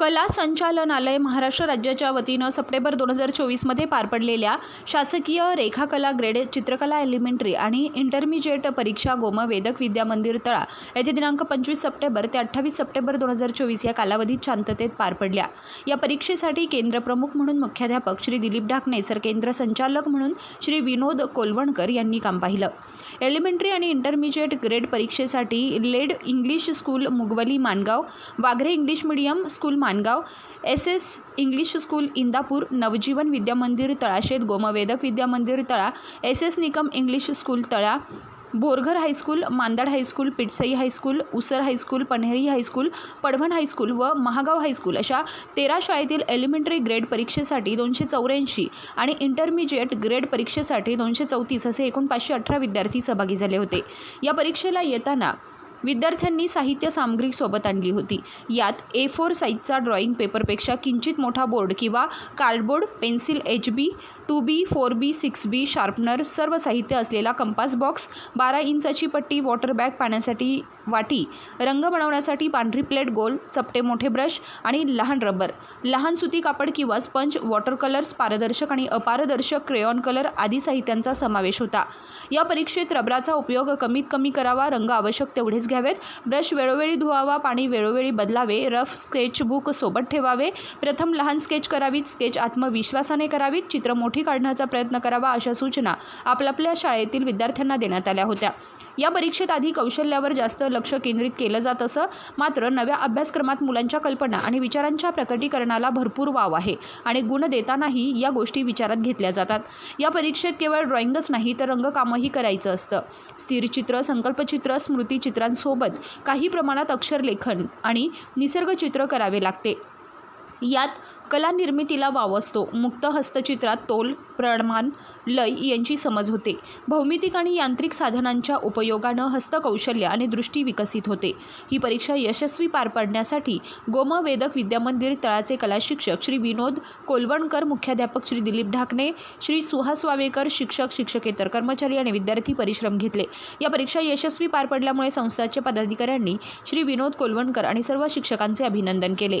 कला संचालनालय महाराष्ट्र राज्याच्या वतीनं सप्टेंबर दोन हजार चोवीसमध्ये पार पडलेल्या शासकीय रेखाकला ग्रेड चित्रकला एलिमेंटरी आणि इंटरमिजिएट परीक्षा गोम वेदक विद्या मंदिर तळा येथे दिनांक पंचवीस सप्टेंबर ते अठ्ठावीस सप्टेंबर दोन हजार चोवीस या कालावधीत शांततेत पार पडल्या. या परीक्षेसाठी केंद्रप्रमुख म्हणून मुख्याध्यापक श्री दिलीप ढाकणे सर केंद्र संचालक म्हणून श्री विनोद कोलवणकर यांनी काम पाहिलं. एलिमेंटरी आणि इंटरमिजिएट ग्रेड परीक्षेसाठी laid English school Mugavli Mangaon Waghre English medium school Mangaon S S English school Indapur Navjeevan Vidyamandir Talashet गोमवेदक Vidyamandir Tala S S Nikam English school Tala Borghar high school Mandad high school Pitsai high school Usar high school Panheli high school Padvan high school व Mahagaon high school अशा तेरा शाळेतील elementary grade परीक्षेसाठी दोनशे चौऱ्याऐंशी आणि intermediate grade परीक्षेसाठी दोनशे चौतीस असे एकूण पाचशे अठरा विद्यार्थी सहभागी झाले होते. या परीक्षेला येताना विद्यार्थ्यांनी साहित्य सामग्री सोबत आणली होती. यात ए फोर साईजचा ड्रॉइंग पेपरपेक्षा किंचित मोठा बोर्ड किंवा cardboard pencil H B two B four B six B sharpener सर्व साहित्य असलेला कंपास बॉक्स बारा इंचाची पट्टी वॉटर बॅग पाण्यासाठी वाटी रंग बनवण्यासाठी पांढरी प्लेट गोल चपटे मोठे ब्रश आणि लहान रबर लहान सुती कापड किंवा स्पंज वॉटर कलर्स पारदर्शक आणि अपारदर्शक क्रेयॉन कलर आदी साहित्यांचा समावेश होता. या परीक्षेत रबराचा उपयोग कमीत कमी करावा रंग आवश्यक तेवढेच घ्यावेत. ब्रश वेळोवेळी धुवावा पाणी वेळोवेळी बदलावे रफ स्केचबुक सोबत ठेवावे. प्रथम लहान स्केच करावीत स्केच आत्मविश्वासाने करावीत चित्र मोठी काढण्याचा प्रयत्न करावा अशा सूचना आपापल्या शाळेतील विद्यार्थ्यांना देण्यात आल्या होत्या. या परीक्षेत आधी कौशल्यावर जास्त लक्ष केंद्रित केलं जात असं मात्र नव्या अभ्यासक्रमात मुलांच्या कल्पना आणि विचारांच्या प्रकटीकरणाला भरपूर वाव आहे आणि गुण देतानाही या गोष्टी विचारात घेतल्या जातात. या परीक्षेत केवळ ड्रॉइंगच नाही तर रंगकामही करायचं असतं. स्थिरचित्र संकल्पचित्र स्मृतिचित्रांसोबत काही प्रमाणात अक्षरलेखन आणि निसर्गचित्र करावे लागते. यात कला निर्मितीला वाव असतो. मुक्त हस्तचित्रात तोल प्रमाण लय यांची समज होते. भौमितिक आणि यांत्रिक साधनांच्या उपयोगानं हस्तकौशल्य आणि दृष्टी विकसित होते. ही परीक्षा यशस्वी पार पाडण्यासाठी गोमवेदक विद्यामंदिर तळाचे कला शिक्षक श्री विनोद कोलवणकर मुख्याध्यापक श्री दिलीप ढाकणे श्री सुहास वावेकर शिक्षक शिक्षकेतर कर्मचारी आणि विद्यार्थी परिश्रम घेतले. या परीक्षा यशस्वी पार पडल्यामुळे संस्थाच्या पदाधिकाऱ्यांनी श्री विनोद कोलवणकर आणि सर्व शिक्षकांचे अभिनंदन केले.